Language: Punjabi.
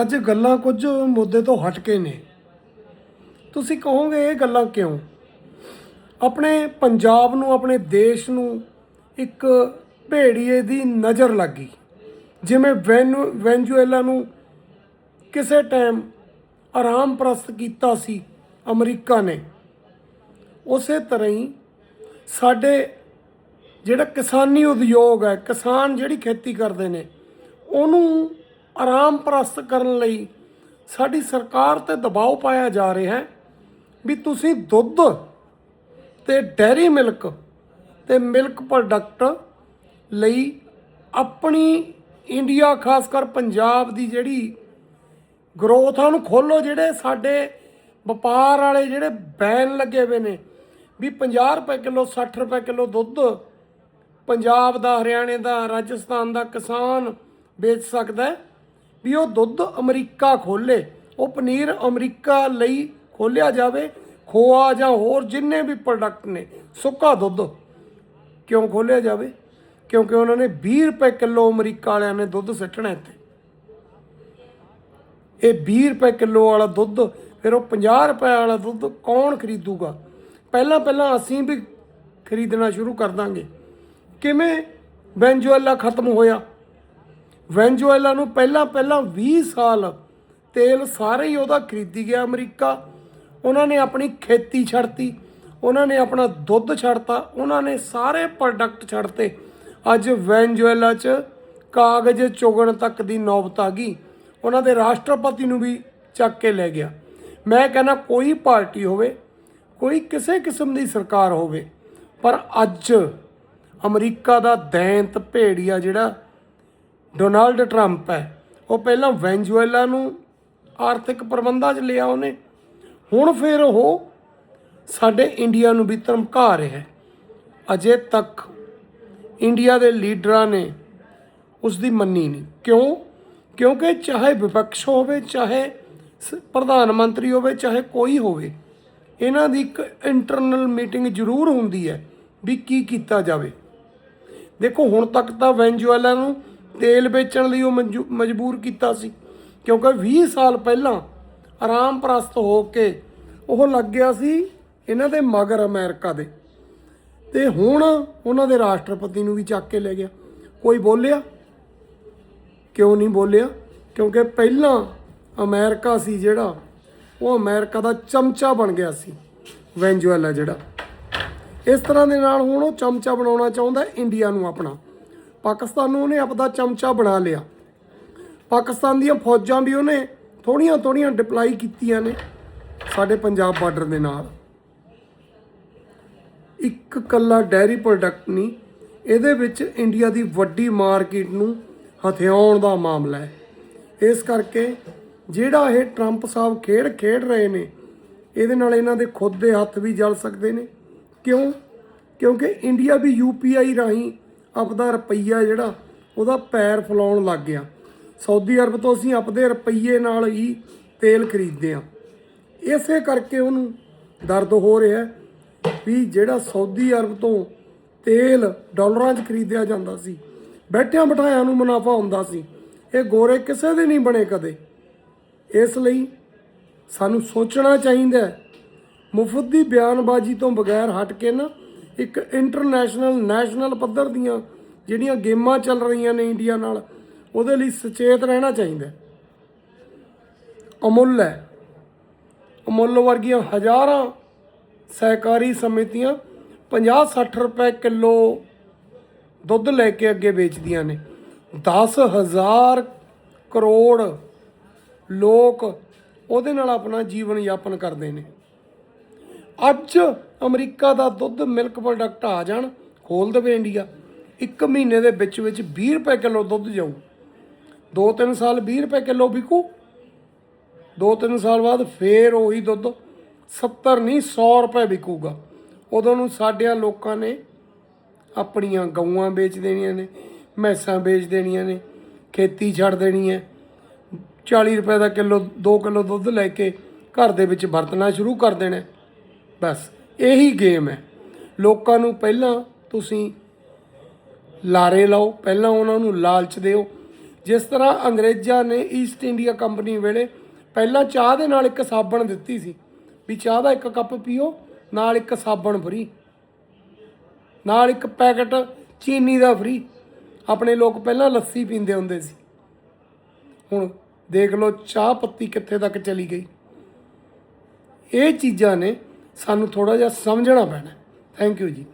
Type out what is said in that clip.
ਅੱਜ ਗੱਲਾਂ ਕੁਝ ਮੁੱਦੇ ਤੋਂ ਹਟ ਕੇ ਨੇ। ਤੁਸੀਂ ਕਹੋਗੇ ਇਹ ਗੱਲਾਂ ਕਿਉਂ? ਆਪਣੇ ਪੰਜਾਬ ਨੂੰ, ਆਪਣੇ ਦੇਸ਼ ਨੂੰ ਇੱਕ ਭੇੜੀਏ ਦੀ ਨਜ਼ਰ ਲੱਗੀ ਜਿਵੇਂ ਵੈਨੂ, ਵੈਨਜ਼ੂਏਲਾ ਨੂੰ ਕਿਸੇ ਟਾਈਮ ਆਰਾਮ ਪ੍ਰਸਤ ਕੀਤਾ ਸੀ ਅਮਰੀਕਾ ਨੇ। ਉਸੇ ਤਰ੍ਹਾਂ ਹੀ ਸਾਡੇ ਜਿਹੜਾ ਕਿਸਾਨੀ ਉਦਯੋਗ ਹੈ, ਕਿਸਾਨ ਜਿਹੜੀ ਖੇਤੀ ਕਰਦੇ ਨੇ, ਉਹਨੂੰ ਆਰਾਮ ਪ੍ਰਸਤ ਕਰਨ ਲਈ ਸਾਡੀ ਸਰਕਾਰ ਤੇ ਦਬਾਅ ਪਾਇਆ ਜਾ ਰਿਹਾ ਹੈ ਵੀ ਤੁਸੀਂ ਦੁੱਧ ਤੇ ਡੈਰੀ ਮਿਲਕ ਤੇ ਮਿਲਕ ਪ੍ਰੋਡਕਟ ਲਈ ਆਪਣੀ ਇੰਡੀਆ, ਖਾਸ ਕਰ ਪੰਜਾਬ ਦੀ ਜਿਹੜੀ ਗਰੋਥ ਆ, ਉਹਨੂੰ ਖੋਲੋ ਜਿਹੜੇ ਸਾਡੇ ਵਪਾਰ ਵਾਲੇ ਜਿਹੜੇ ਬੈਨ ਲੱਗੇ ਹੋਏ ਨੇ ਵੀ 50 ਰੁਪਏ ਕਿਲੋ 60 ਰੁਪਏ ਕਿਲੋ ਦੁੱਧ ਪੰਜਾਬ ਦਾ, ਹਰਿਆਣੇ ਦਾ, ਰਾਜਸਥਾਨ ਦਾ ਕਿਸਾਨ ਵੇਚ ਸਕਦਾ ਹੈ। ਵੀ ਉਹ ਦੁੱਧ ਅਮਰੀਕਾ ਖੋਲੇ, ਉਹ ਪਨੀਰ ਅਮਰੀਕਾ ਲਈ ਖੋਲਿਆ ਜਾਵੇ, ਖੋਆ ਜਾਂ ਹੋਰ ਜਿੰਨੇ ਵੀ ਪ੍ਰੋਡਕਟ ਨੇ, ਸੁੱਕਾ ਦੁੱਧ ਕਿਉਂ ਖੋਲਿਆ ਜਾਵੇ? ਕਿਉਂਕਿ ਉਹਨਾਂ ਨੇ 20 ਰੁਪਏ ਕਿਲੋ ਅਮਰੀਕਾ ਵਾਲਿਆਂ ਨੇ ਦੁੱਧ ਸਿੱਟਣਾ ਇੱਥੇ। ਇਹ 20 ਰੁਪਏ ਕਿਲੋ ਵਾਲਾ ਦੁੱਧ, ਫਿਰ ਉਹ 50 ਰੁਪਏ ਵਾਲਾ ਦੁੱਧ ਕੌਣ ਖਰੀਦੂਗਾ? ਪਹਿਲਾਂ ਪਹਿਲਾਂ ਅਸੀਂ ਵੀ ਖਰੀਦਣਾ ਸ਼ੁਰੂ ਕਰ ਦਾਂਗੇ। ਕਿਵੇਂ ਵੈਨਜ਼ੂਏਲਾ ਖਤਮ ਹੋਇਆ? ਵੈਨਜ਼ੂਏਲਾ ਨੂੰ ਪਹਿਲਾਂ ਪਹਿਲਾਂ 20 ਸਾਲ ਤੇਲ ਸਾਰੇ ਹੀ ਉਹਦਾ ਖਰੀਦੀ ਗਿਆ ਅਮਰੀਕਾ। ਉਹਨਾਂ ਨੇ ਆਪਣੀ ਖੇਤੀ ਛੱਡਤੀ, ਉਹਨਾਂ ਨੇ ਆਪਣਾ ਦੁੱਧ ਛੱਡਤਾ, ਉਹਨਾਂ ਨੇ ਸਾਰੇ ਪ੍ਰੋਡਕਟ ਛੱਡਤੇ। ਅੱਜ ਵੈਨਜ਼ੂਏਲਾ 'ਚ ਕਾਗਜ਼ ਚੁਗਣ ਤੱਕ ਦੀ ਨੌਬਤ ਆ ਗਈ। ਉਹਨਾਂ ਦੇ ਰਾਸ਼ਟਰਪਤੀ ਨੂੰ ਵੀ ਚੱਕ ਕੇ ਲੈ ਗਿਆ। ਮੈਂ ਕਹਿੰਦਾ ਕੋਈ ਪਾਰਟੀ ਹੋਵੇ, ਕੋਈ ਕਿਸੇ ਕਿਸਮ ਦੀ ਸਰਕਾਰ ਹੋਵੇ, ਪਰ ਅੱਜ ਅਮਰੀਕਾ ਦਾ ਦੈਂਤ ਭੇੜੀਆ ਜਿਹੜਾ ਡੋਨਾਲਡ ਟਰੰਪ ਹੈ। ਉਹ ਪਹਿਲਾਂ ਵੈਨਜ਼ੂਏਲਾ ਨੂੰ ਆਰਥਿਕ ਪ੍ਰਬੰਧਾਂ 'ਚ ਲਿਆ ਉਹਨੇ। ਹੁਣ ਫਿਰ ਉਹ ਸਾਡੇ ਇੰਡੀਆ ਨੂੰ ਵੀ ਧਮਕਾ ਰਿਹਾ ਹੈ। ਅਜੇ ਤੱਕ ਇੰਡੀਆ ਦੇ ਲੀਡਰਾਂ ਨੇ ਉਸ ਦੀ ਮੰਨੀ ਨਹੀਂ। ਕਿਉਂ? ਕਿਉਂਕਿ ਚਾਹੇ ਵਿਪਕਸ਼ ਹੋਵੇ, ਚਾਹੇ ਸ- ਪ੍ਰਧਾਨ ਮੰਤਰੀ ਹੋਵੇ, ਚਾਹੇ ਕੋਈ ਹੋਵੇ, ਇਹਨਾਂ ਦੀ ਇੱਕ ਇੰਟਰਨਲ ਮੀਟਿੰਗ ਜ਼ਰੂਰ ਹੁੰਦੀ ਹੈ ਵੀ ਕੀ ਕੀਤਾ ਜਾਵੇ। ਦੇਖੋ, ਹੁਣ ਤੱਕ ਤਾਂ ਵੈਨਜ਼ੂਏਲਾ ਨੂੰ ਤੇਲ ਵੇਚਣ ਲਈ ਉਹ ਮਨਜੂ- ਮਜਬੂਰ ਕੀਤਾ ਸੀ। ਕਿਉਂਕਿ 20 ਸਾਲ ਪਹਿਲਾਂ ਆਰਾਮ ਪ੍ਰਸਤ ਹੋ ਕੇ ਉਹ ਲੱਗ ਗਿਆ ਸੀ ਇਹਨਾਂ ਦੇ ਮਗਰ ਅਮਰੀਕਾ ਦੇ। ਤੇ ਹੁਣ ਉਹਨਾਂ ਦੇ ਰਾਸ਼ਟਰਪਤੀ ਨੂੰ ਵੀ ਚੱਕ ਕੇ ਲੈ ਗਿਆ। ਕੋਈ ਬੋਲਿਆ? ਕਿਉਂ ਨਹੀਂ ਬੋਲਿਆ? ਕਿਉਂਕਿ ਪਹਿਲਾਂ ਅਮਰੀਕਾ ਸੀ ਜਿਹੜਾ, ਉਹ ਅਮਰੀਕਾ ਦਾ ਚਮਚਾ ਬਣ ਗਿਆ ਸੀ, ਵੈਨਜ਼ੂਏਲਾ ਜਿਹੜਾ। ਇਸ ਤਰ੍ਹਾਂ ਦੇ ਨਾਲ ਹੁਣ ਉਹ ਚਮਚਾ ਬਣਾਉਣਾ ਚਾਹੁੰਦਾ ਇੰਡੀਆ ਨੂੰ ਆਪਣਾ। ਪਾਕਿਸਤਾਨ ਨੂੰ ਉਹਨੇ ਆਪਦਾ ਚਮਚਾ ਬਣਾ ਲਿਆ। ਪਾਕਿਸਤਾਨ ਦੀਆਂ ਫੌਜਾਂ ਵੀ ਉਹਨੇ ਥੋੜੀਆਂ ਥੋੜੀਆਂ ਡਿਪਲਾਈ ਕੀਤੀਆਂ ਨੇ ਸਾਡੇ ਪੰਜਾਬ ਬਾਰਡਰ ਦੇ ਨਾਲ। ਇੱਕ ਕੱਲਾ ਡੈਰੀ ਪ੍ਰੋਡਕਟ ਨਹੀਂ, ਇਹਦੇ ਵਿੱਚ ਇੰਡੀਆ ਦੀ ਵੱਡੀ ਮਾਰਕੀਟ ਨੂੰ ਹਥਿਆਉਣ ਦਾ ਮਾਮਲਾ ਹੈ। ਇਸ ਕਰਕੇ ਜਿਹੜਾ ਇਹ ਟਰੰਪ ਸਾਹਿਬ ਖੇਡ ਖੇਡ ਰਹੇ ਨੇ, ਇਹਦੇ ਨਾਲ ਇਹਨਾਂ ਦੇ ਖੁਦ ਦੇ ਹੱਥ ਵੀ ਜਲ ਸਕਦੇ ਨੇ। ਕਿਉਂ? ਕਿਉਂਕਿ ਇੰਡੀਆ ਵੀ ਯੂਪੀਆਈ ਰਾਹੀਂ ਆਪਦਾ ਰੁਪਈਆ ਜਿਹੜਾ ਉਹਦਾ ਪੈਰ ਫਲਾਉਣ ਲੱਗ ਗਿਆ। ਸਾਊਦੀ ਅਰਬ ਤੋਂ ਅਸੀਂ ਆਪਦੇ ਰੁਪਈਏ ਨਾਲ ਹੀ ਤੇਲ ਖਰੀਦਦੇ ਹਾਂ। ਇਸੇ ਕਰਕੇ ਉਹਨੂੰ ਦਰਦ ਹੋ ਰਿਹਾ ਵੀ ਜਿਹੜਾ ਸਾਊਦੀ ਅਰਬ ਤੋਂ ਤੇਲ ਡਾਲਰਾਂ 'ਚ ਖਰੀਦਿਆ ਜਾਂਦਾ ਸੀ, ਬੈਠਿਆਂ ਬਿਠਾਇਆਂ ਨੂੰ ਮੁਨਾਫਾ ਹੁੰਦਾ ਸੀ, ਇਹ ਗੋਰੇ ਕਿਸੇ ਦੇ ਨਹੀਂ ਬਣੇ ਕਦੇ। ਇਸ ਲਈ ਸਾਨੂੰ ਸੋਚਣਾ ਚਾਹੀਦਾ ਮੁਫਤ ਦੀ ਬਿਆਨਬਾਜ਼ੀ ਤੋਂ ਬਗੈਰ ਹਟ ਕੇ ਨਾ ਇੱਕ ਇੰਟਰਨੈਸ਼ਨਲ ਨੈਸ਼ਨਲ ਪੱਧਰ ਦੀਆਂ ਜਿਹੜੀਆਂ ਗੇਮਾਂ ਚੱਲ ਰਹੀਆਂ ਨੇ ਇੰਡੀਆ ਨਾਲ, ਉਹਦੇ ਲਈ ਸੁਚੇਤ ਰਹਿਣਾ ਚਾਹੀਦਾ ਅਮੁੱਲ ਹੈ। ਅਮੁੱਲ ਵਰਗੀਆਂ ਹਜ਼ਾਰਾਂ ਸਹਿਕਾਰੀ ਸਮਿਤੀਆਂ 50-60 ਰੁਪਏ ਕਿਲੋ ਦੁੱਧ ਲੈ ਕੇ ਅੱਗੇ ਵੇਚਦੀਆਂ ਨੇ। 10000 ਕਰੋੜ ਲੋਕ ਉਹਦੇ ਨਾਲ ਆਪਣਾ ਜੀਵਨ ਯਾਪਨ ਕਰਦੇ ਨੇ। ਅੱਜ ਅਮਰੀਕਾ ਦਾ ਦੁੱਧ ਮਿਲਕ ਪ੍ਰੋਡਕਟ ਆ ਜਾਣ, ਖੋਲ ਦੇਵੇ ਇੰਡੀਆ। ਇੱਕ ਮਹੀਨੇ ਦੇ ਵਿੱਚ ਵਿੱਚ 20 ਰੁਪਏ ਕਿਲੋ ਦੁੱਧ ਜਾਊ। 2-3 ਸਾਲ 20 ਰੁਪਏ ਕਿਲੋ ਵਿਕੂ। 2-3 ਸਾਲ ਬਾਅਦ ਫੇਰ ਉਹੀ ਦੁੱਧ 70 ਨਹੀਂ 100 ਰੁਪਏ ਵਿਕੂਗਾ। ਉਦੋਂ ਨੂੰ ਸਾਡਿਆਂ ਲੋਕਾਂ ਨੇ ਆਪਣੀਆਂ ਗਊਆਂ ਵੇਚ ਦੇਣੀਆਂ ਨੇ, ਮੈਸਾਂ ਵੇਚ ਦੇਣੀਆਂ ਨੇ, ਖੇਤੀ ਛੱਡ ਦੇਣੀ ਹੈ। 40 ਰੁਪਏ ਦਾ ਕਿਲੋ 2 ਕਿਲੋ ਦੁੱਧ ਲੈ ਕੇ ਘਰ ਦੇ ਵਿੱਚ ਵਰਤਣਾ ਸ਼ੁਰੂ ਕਰ ਦੇਣਾ। ਬਸ, ਇਹੀ ਗੇਮ ਹੈ। ਲੋਕਾਂ ਨੂੰ ਪਹਿਲਾਂ ਤੁਸੀਂ ਲਾਰੇ ਲਾਓ, ਪਹਿਲਾਂ ਉਹਨਾਂ ਨੂੰ ਲਾਲਚ ਦਿਓ। ਜਿਸ ਤਰ੍ਹਾਂ ਅੰਗਰੇਜ਼ਾਂ ਨੇ ਈਸਟ ਇੰਡੀਆ ਕੰਪਨੀ ਵੇਲੇ ਪਹਿਲਾਂ ਚਾਹ ਦੇ ਨਾਲ ਇੱਕ ਸਾਬਣ ਦਿੱਤੀ ਸੀ, ਵੀ ਚਾਹ ਦਾ ਇੱਕ ਕੱਪ ਪੀਓ, ਨਾਲ ਇੱਕ ਸਾਬਣ ਫਰੀ ਨਾਲ ਇੱਕ ਪੈਕਟ ਚੀਨੀ ਦਾ ਫਰੀ ਆਪਣੇ ਲੋਕ ਪਹਿਲਾਂ ਲੱਸੀ ਪੀਂਦੇ ਹੁੰਦੇ ਸੀ। ਹੁਣ ਦੇਖ ਲਓ ਚਾਹ ਪੱਤੀ ਕਿੱਥੇ ਤੱਕ ਚਲੀ ਗਈ। ਇਹ ਚੀਜ਼ਾਂ ਨੇ ਸਾਨੂੰ ਥੋੜਾ ਜਿਹਾ ਸਮਝਣਾ ਪੈਣਾ। ਥੈਂਕ ਯੂ ਜੀ।